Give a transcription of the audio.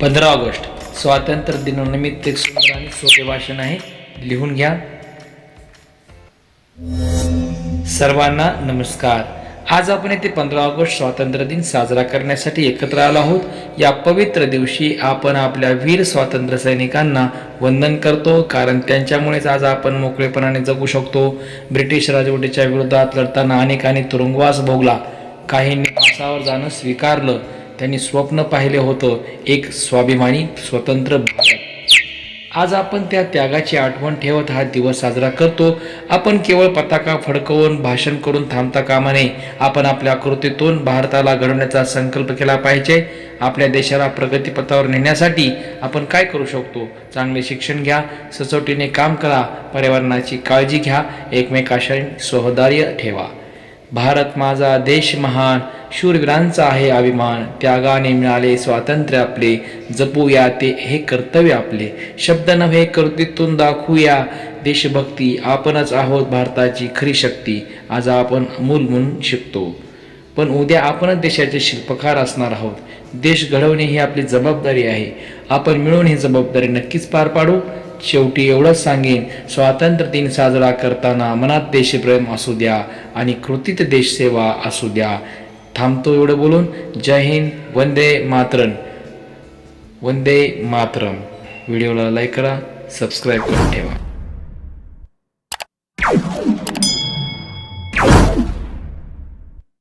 पंधरा ऑगस्ट स्वातंत्र्य दिनानिमित्त एक सुंदर आणि सोपे भाषण आहे. लिहून घ्या. सर्वांना नमस्कार. आज आपण येथे पंधरा ऑगस्ट स्वातंत्र्य दिन साजरा करण्यासाठी एकत्र आलो आहोत. या पवित्र दिवशी आपण आपल्या वीर स्वातंत्र्य सैनिकांना वंदन करतो कारण त्यांच्यामुळेच आज आपण मोकळेपणाने जगू शकतो. ब्रिटिश राजवटीच्या विरोधात लढताना अनेकांनी तुरुंगवास भोगला. काहींनी फासावर जाणं स्वीकारलं. त्यांनी स्वप्न पाहिले होतं एक स्वाभिमानी स्वतंत्र भारत. आज आपण त्या त्यागाची आठवण ठेवत हा दिवस साजरा करतो. आपण केवळ पताका फडकवून भाषण करून थांबता कामा नये. आपण आपल्या कृतीतून भारताला घडवण्याचा संकल्प केला पाहिजे. आपल्या देशाला प्रगतीपथावर नेण्यासाठी आपण काय करू शकतो? चांगले शिक्षण घ्या सचोटीने काम करा पर्यावरणाची काळजी घ्या एकमेकाशी सहदार्य ठेवा. भारत माझा देश महान शूरवीरांचा आहे अभिमान. त्यागाने मिळाले स्वातंत्र्य आपले. जपूया ते हे कर्तव्य आपले. शब्द नव्हे कृतीतून दाखवूया. देशभक्ती आपणच आहोत भारताची खरी शक्ती. आज आपण मूल म्हणून शिकतो. पण उद्या आपणच देशाचे शिल्पकार असणार आहोत. देश घडवणे ही आपली जबाबदारी आहे. आपण मिळून ही जबाबदारी नक्कीच पार पाडू. शेवटी एवढंच सांगेन स्वातंत्र्य दिन साजरा करताना मनात देशप्रेम असू द्या आणि कृतीत देशसेवा असू द्या. थांबतो एवढं बोलून. जय हिंद वंदे मातरम. वंदे मातरम. व्हिडिओला लाईक करा सबस्क्राईब करून ठेवा.